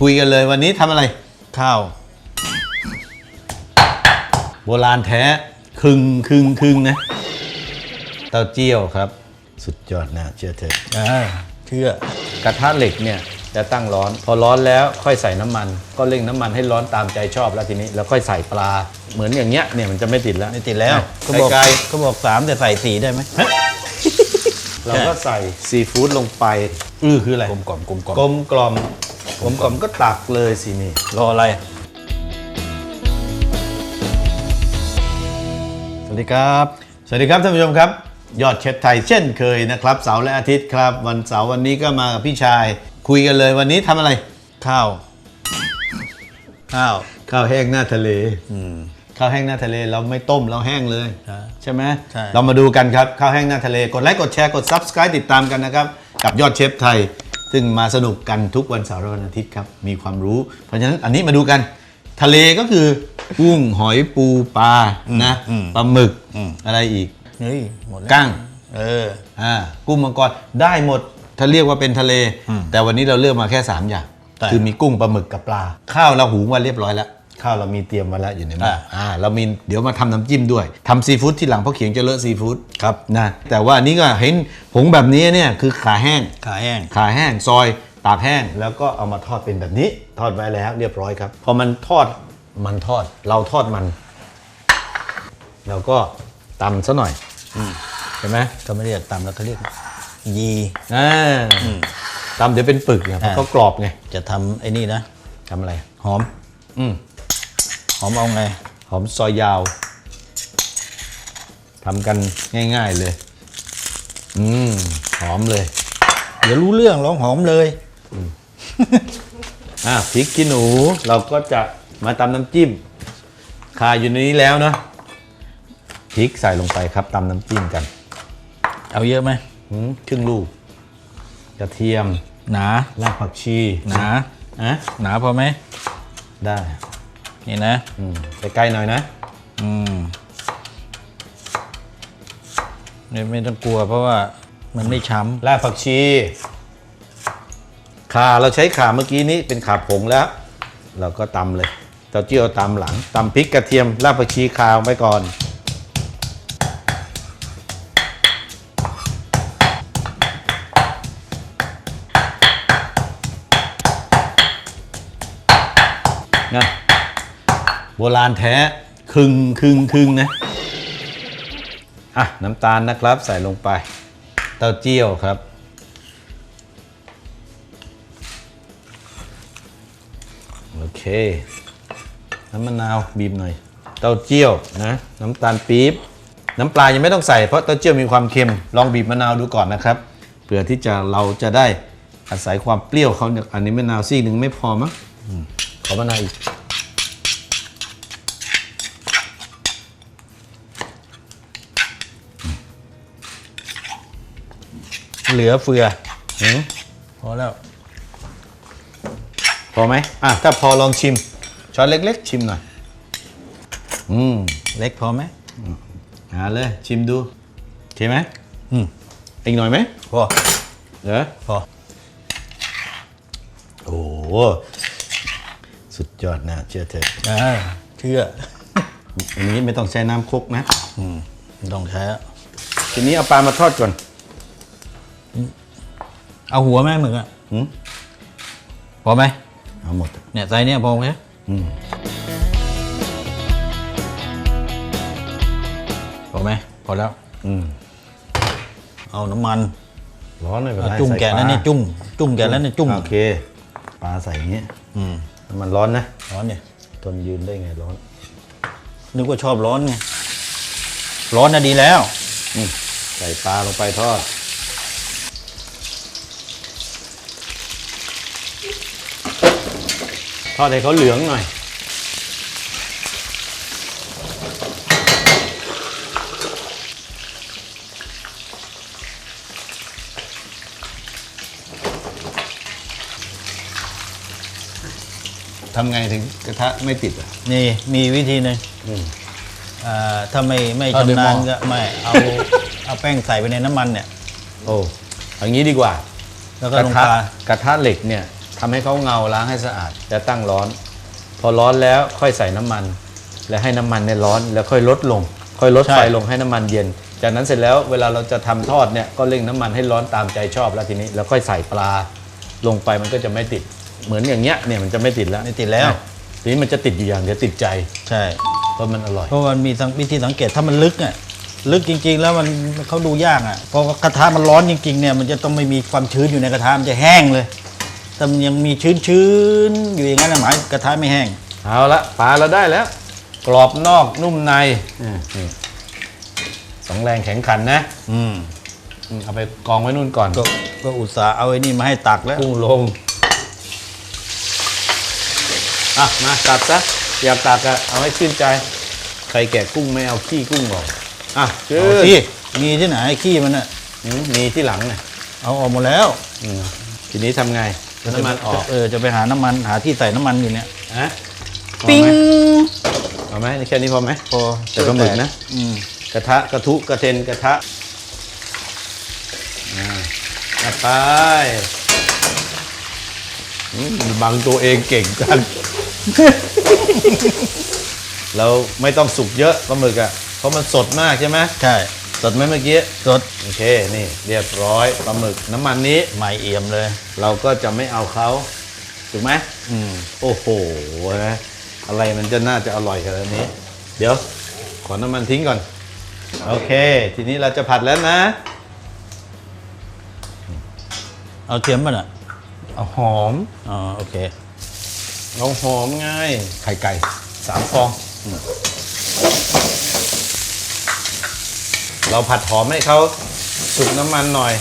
คุยกันเลยวันนี้ทำอะไร ข้าว โบราณแท้ครึ่งครึ่งครึ่งนะ เต้าเจี้ยวครับ สุดยอดนะเชื่อเถอะอ่าเชื่อกระทะเหล็กเนี่ยจะตั้งร้อน พอร้อนแล้วค่อยใส่น้ำมัน ก็เร่งน้ำมันให้ร้อนตามใจชอบแล้วทีนี้แล้วค่อยใส่ปลาเหมือนอย่างเงี้ยเนี่ยมันจะไม่ติดแล้วไม่ติดแล้วนะเขาบอกไกลเขาบอกสามแต่ใส่สี่ได้ไหมๆเราก็ใส่ซีฟู้ดลงไป อื้อคืออะไรกลมกล่อมกลมกล่อมกลมกล่อม กลมกล่อมก็ตักเลยสินี่ รออะไร สวัสดีครับ สวัสดีครับท่านผู้ชมครับ ยอดเชฟไทยเช่นเคยนะครับ เสาร์และอาทิตย์ครับ วันเสาร์วันนี้ก็มากับพี่ชาย คุยกันเลยวันนี้ทำอะไร ข้าว ข้าว ข้าวแห้งหน้าทะเล อืม ข้าวแห้งหน้าทะเลเราไม่ต้มเราแห้งเลย ใช่ใช่ไหมใช่ เรามาดูกันครับ ข้าวแห้งหน้าทะเล กดไลค์กดแชร์กด Subscribe ติดตามกันนะครับ กับยอดเชฟไทย ซึ่งมาสนุกกันทุกวันเสาร์และวันอาทิตย์ครับ มีความรู้ เพราะฉะนั้นอันนี้มาดูกัน ทะเลก็คือกุ้งหอยปูปลานะปลาหมึกอะไรอีกเฮ้ยหมดแล้วกั้งเอออ่ากุ้งมังกรได้หมดถ้าเรียกว่าเป็นทะเล แต่วันนี้เราเลือกมาแค่ 3 อย่างใช่คือมีกุ้งปลาหมึกกับปลา ข้าวเราหุงมาเรียบร้อยแล้ว ข้าวเรามีเตรียมมาแล้วอยู่ในหม้ออ่าอ่าเรามีเดี๋ยวมาทำน้ำจิ้มด้วยทำซีฟู้ดที่หลังเพราะเขียงจะเลอะซีฟู้ดครับนะแต่ว่าอันนี้ก็เห็นผงแบบนี้เนี่ยคือขาแห้งขาแห้งขาแห้งซอยตากแห้งแล้วก็เอามาทอดเป็นแบบนี้ ทอดไว้แล้วเรียบร้อยครับ พอมันทอดมันทอด เราทอดมันเราก็ตำซะหน่อยใช่ไหมเขาไม่เรียกตำแล้วเขาเรียกยีอ่าตำเดี๋ยวเป็นปึกไงเพราะอ่าเขากรอบไงจะทำไอ้นี่นะทำอะไร หอม อืม หอมเอาไง หอมซอยยาวทำกันง่ายๆเลย อืม หอมเลย เดี๋ยวรู้เรื่องร้องหอมเลย อะพริกขี้หนูเราก็จะมาตำน้ำจิ้มคาอยู่ในนี้แล้วเนาะพริกใส่ลงไปครับตำน้ำจิ้มกัน เอาเยอะไหมอืมครึ่งลูกกระเทียม หนา รากผักชีหนา อะหนาพอไหมได้ นี่นะอืมไปใกล้หน่อยนะอืมไม่ไม่ต้องกลัวเพราะว่ามันไม่ช้รากผักชีข่าเราใช้ข่าเมื่อกี้นี้เป็นข่าผงแล้ว เราก็ตำเลยเต้าเจี้ยวตำหลังตำพริกกระเทียมรากผักชีข่าไปก่อน โบราณแท้ครึ่งครึ่งครึ่งนะอะน้ำตาลนะครับใส่ลงไป เต้าเจี้ยวครับ โอเค น้ำมะนาวบีบหน่อย เต้าเจี้ยวนะ น้ำตาลปี๊บน้ำปลายังไม่ต้องใส่เพราะเต้าเจี้ยวมีความเค็ม ลองบีบมะนาวดูก่อนนะครับเพื่อที่จะเราจะได้อาศัยความเปรี้ยวเขาเนี่ยอันนี้มะนาวซีกหนึ่งไม่พอมั้งขอมะนาวอีก เหลือเฟือหืมพอแล้ว พอไหมอะ ถ้าพอลองชิม ช้อนเล็ก ๆ ชิมหน่อย อืม เล็กพอไหมหาเลย ชิมดูโอเคไหมอืมอีกหน่อยไหมพอเดี๋ยวพอ โอ้โหสุดยอดนะ เชื่อเถอะอ่าเชื่ออันนี้ไม่ต้องใช้น้ำคลุกนะ อืมไม่ต้องใช้อะทีนี้เอาปลามาทอดก่อน เอาหัวไหมหมึกอะหืมพอไหมเอาหมดเนี่ยไซส์เนี่ยพอไหมอืมพอไหมพอแล้ว อืมเอาน้ำมันร้อนเลยเป็นเอาไรจุ่มใส่แกะแล้วเนี่ยปลาจุ่มจุ่มแกะแล้วเนี่ยจุ่มโอเคปลาใส่อย่างเงี้ยอืมน้ำมันร้อนนะร้อนเนี่ยทนยืนได้ไงร้อน นึกว่าชอบร้อนไงร้อนน่ะดีแล้วอืมใส่ปลาลงไปทอด ทอดให้เขาเหลืองหน่อย ทำไงถึงกระทะไม่ติดอะ นี่มีวิธีหนึ่งอืมอ่าถ้าไม่ไม่ทอดด้วยชำนาญหม้อก็ไม่เอาเอาแป้งใส่ไปในน้ำมันเนี่ย โอ้เอย่างนี้ดีกว่าแล้วก็กระลงทะปลากระทะเหล็กเนี่ย ทำให้เขาเงาล้างให้สะอาด แล้วตั้งร้อน พอร้อนแล้วค่อยใส่น้ำมัน แล้วให้น้ำมันเนี่ยร้อนแล้วค่อยลดลง ค่อยลดใช่ไฟลงให้น้ำมันเย็น จากนั้นเสร็จแล้วเวลาเราจะทำทอดเนี่ยก็เร่งน้ำมันให้ร้อนตามใจชอบแล้วทีนี้แล้วค่อยใส่ปลาลงไปมันก็จะไม่ติด เหมือนอย่างเงี้ยเนี่ยมันจะไม่ติดแล้วไม่ติดแล้ว ทีนี้มันจะติดอยู่อย่างเดียวติดใจใช่เพราะมันอร่อยเพราะมันมีสังวิธีสังเกตถ้ามันลึกอะลึกจริง ๆ แล้วมันเขาดูยากอะพอกระทะมันร้อนจริงๆเนี่ยมันจะต้องไม่มีความชื้นอยู่ในกระทะมันจะแห้งเลย แต่มันยังมีชื้นๆอยู่อย่างนั้นนะหมายกระทะไม่แห้ง เอาละปลาเราได้แล้ว กรอบนอกนุ่มในอะนี่สองแรงแข็งขันนะอืมอืมเอาไปกองไว้นู่นก่อนก็ก็อุตส่าห์เอาไอ้นี่มาให้ตักแล้ว กุ้งลงอะมาตัดซะอยากตักอะเอาให้ชื่นใจ ใครแกะกุ้งไม่เอาขี้กุ้งออกอะชื่เอานที่มีที่ไหนขี้มันอะอืมมีที่หลังน่ะเอาออกหมดแล้ว อืมทีนี้ทำไง น้ำมันออก เออจะไปหาน้ำมันหาที่ใส่น้ำมันอยู่เนี่ยฮะพอปิ้งไหมเอาไหมแค่นี้พอไหมพอแต่ปลาหมึกนะอืมกระทะกระทุกระเทนกระทะอ่าอะไปอืมบังตัวเองเก่งจังเราไม่ต้องสุกเยอะปลาหมึกอะเพราะมันสดมากใช่ไหมใช่ สดไหมเมื่อกี้ สด โอเค นี่เรียบร้อยปลาหมึกน้ำมันนี้ ไม่เอี่ยมเลย เราก็จะไม่เอาเขาถูกไหมอืม โอ้โหนะอะไรมันจะน่าจะอร่อยขนาดนี้ เดี๋ยว ขอน้ำมันทิ้งก่อน โอเค ทีนี้เราจะผัดแล้วนะ เอาเทียมป่ะน่ะเอาหอม อ๋อ โอเค เอาหอมไงไข่ไก่สามฟองอืม เราผัดหอมให้เขาสุกน้ำมันหน่อย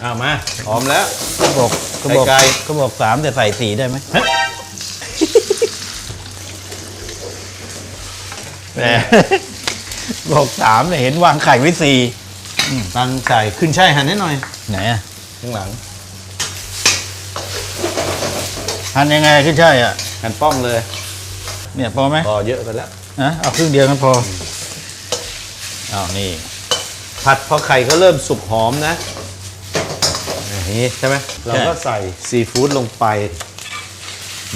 เอามาหอมแล้วเขาบอกเขาบอกไก่เขาบอกสามแต่ใส่สี่ได้ไหมแหมบอกสามเนี่ยเห็นวางไข่ไว้สี่ตั้งใจขึ้นช่ายหั่นให้หน่อย ไหนอะข้างหลังหั่นยังไงขึ้นใช่อะหั่นป้อมเลย เนี่ยพอไหมพอเยอะไปแล้ว นะเอาครึ่งเดียวกันพออ้าวนี่ ผัดพอไข่ก็เริ่มสุกหอมนะอย่างนี้ใช่ไหมเราก็ใส่ซีฟู้ดลงไป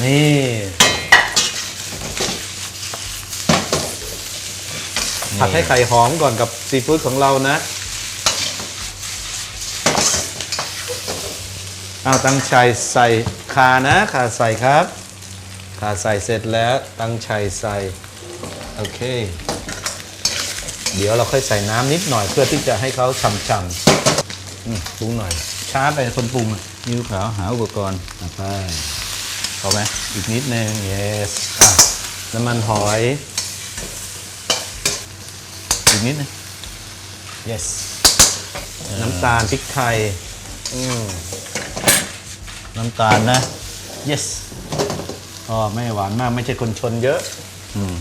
นี่ผัดให้ไข่หอมก่อนกับซีฟู้ดของเรานะเอาตั้งชัยใส่คานะขาใส่ครับขาใส่เสร็จแล้วตั้งชัยใส่ โอเค เดี๋ยวเราค่อยใส่น้ำนิดหน่อยเพื่อที่จะให้เขาฉ่ำๆปรุงหน่อย ช้าไปคนปรุงนิ้วขาวหาอุปกรณ์อะไปพอไหมอีกนิดนึง yes อะน้ำมันหอย อีกนิดนึง yes น้ำตาลพริกไทยน้ำตาลนะ yes อ๋อไม่หวานมากไม่ใช่คนชนเยอะ อืม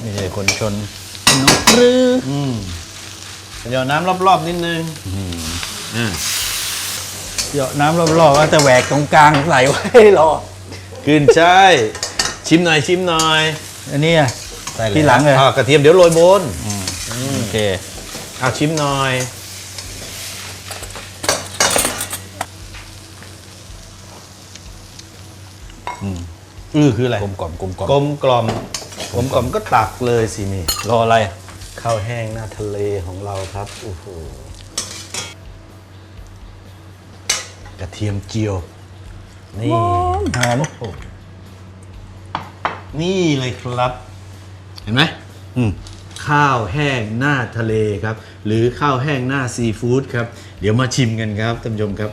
ไม่ใช่คนชนนกหรืออืมเดี๋ยวน้ำรอบๆนิดนึงอ่าเหยาะน้ำรอบๆว่าแต่แหวกตรงกลางใส่ไว้รอกลืนใช่ ชิมหน่อยชิมหน่อย อันนี้อะที่หลังเลยอ่ากระเทียมเดี๋ยวโรยบนโอเคเอาชิมหน่อยอืม อือคืออะไรกลมกล่อมกลมกล่อมกลมกล่อมกลมกล่อมก็ตักเลยสินี่รออะไรข้าวแห้งหน้าทะเลของเราครับโอ้โหกระเทียมเจียว นี่หอมนี่เลยครับ เห็นไหมอืมข้าวแห้งหน้าทะเลครับ หรือข้าวแห้งหน้าซีฟู้ดครับ เดี๋ยวมาชิมกันครับท่านผู้ชมครับ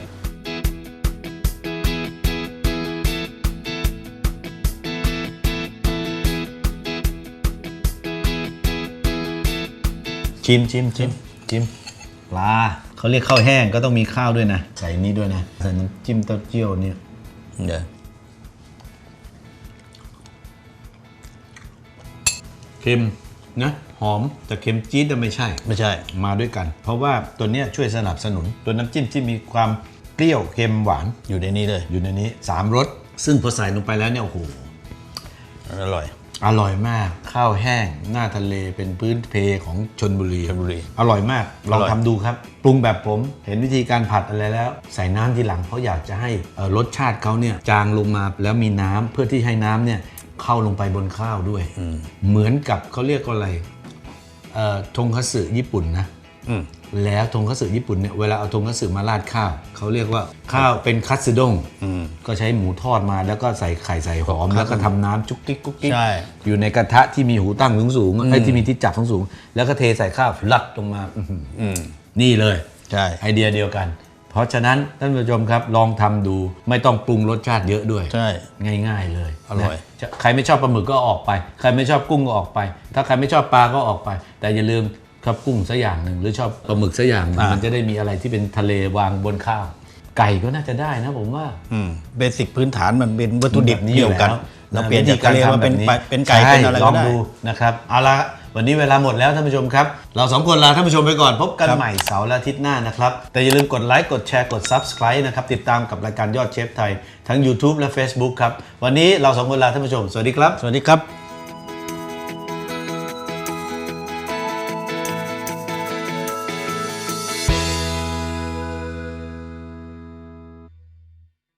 ชิมชิมชิมชิมปลาเขาเรียกข้าวแห้งก็ต้องมีข้าวด้วยนะ ใส่นี้ด้วยนะ ใส่น้ำจิ้มเต้าเจี้ยวเนี่ยเดี๋ยวเค็มนะหอมแต่เค็มจี๊ดแต่ไม่ใช่ ไม่ใช่มาด้วยกัน เพราะว่าตัวเนี้ยช่วยสนับสนุน ตัวน้ำจิ้มที่มีความเปรี้ยวเค็มหวานอยู่ในนี้เลย อยู่ในนี้3รสซึ่งพอใส่ลงไปแล้วเนี่ยโอ้โหอร่อย ออร่อยมากข้าวแห้ง หน้าทะเลเป็นพื้นเพของชนบุรีชลบุรี อร่อยมากลองอร่อยทำดูครับ ปรุงแบบผมเห็นวิธีการผัดอะไรแล้ว ใส่น้ำทีหลังเพราะอยากจะให้เอ่อรสชาติเขาเนี่ยจางลงมาแล้วมีน้ำเพื่อที่ให้น้ำเนี่ยเข้าลงไปบนข้าวด้วย เหมือนกับเขาเรียกว่าอะไรเอ่อทงคัตสึญี่ปุ่นนะอืม แล้วทงคัตสึญี่ปุ่นเนี่ยเวลาเอาทงคัตสึมาราดข้าวเขาเรียกว่าข้าวเป็นคัตสึด้งอืมก็ใช้หมูทอดมาแล้วก็ใส่ไข่ใส่หอมครับแล้วก็ทำน้ำจุกกิ๊กกุ๊กกิ๊กใช่อยู่ในกระทะที่มีหูตั้งสูงสูงๆไอ้ที่มีที่จับสูงสูงๆแล้วก็เทใส่ข้าวลัดลงมาอื้อหืออืมนี่เลยใช่ไอเดียเดียวกัน เพราะฉะนั้นท่านผู้ชมครับลองทำดูไม่ต้องปรุงรสชาติเยอะด้วยใช่ง่าย ๆ เลยอร่อยนะจะใครไม่ชอบปลาหมึกก็ออกไป ใครไม่ชอบกุ้งก็ออกไป ถ้าใครไม่ชอบปลาก็ออกไป แต่อย่าลืม ครับกุ้งสักอย่างหนึ่งหรือชอบปลาหมึกสักอย่างหนึ่งมันจะได้มีอะไรที่เป็นทะเลวางบนข้าว ไก่ก็น่าจะได้นะผมว่า อืมเบสิกพื้นฐานมันเป็นวัตถุดิบแบบนี้เดียวกันอเราเปลี่ยนจากทะเลมาเป็นไปเป็นไก่ใช่เป็นอะไรลก็องได้ ดูนะครับ เอาละวันนี้เวลาหมดแล้วท่านผู้ชมครับ เราสองคนลาท่านผู้ชมไปก่อน พบกันครับ ใหม่เสาร์และอาทิตย์หน้านะครับ แต่อย่าลืมกดไลค์กดแชร์กด Subscribe นะครับ ติดตามกับรายการยอดเชฟไทย ทั้ง YouTube และ Facebook ครับ วันนี้เราสองคนลาท่านผู้ชม สวัสดีครับ สวัสดีครับ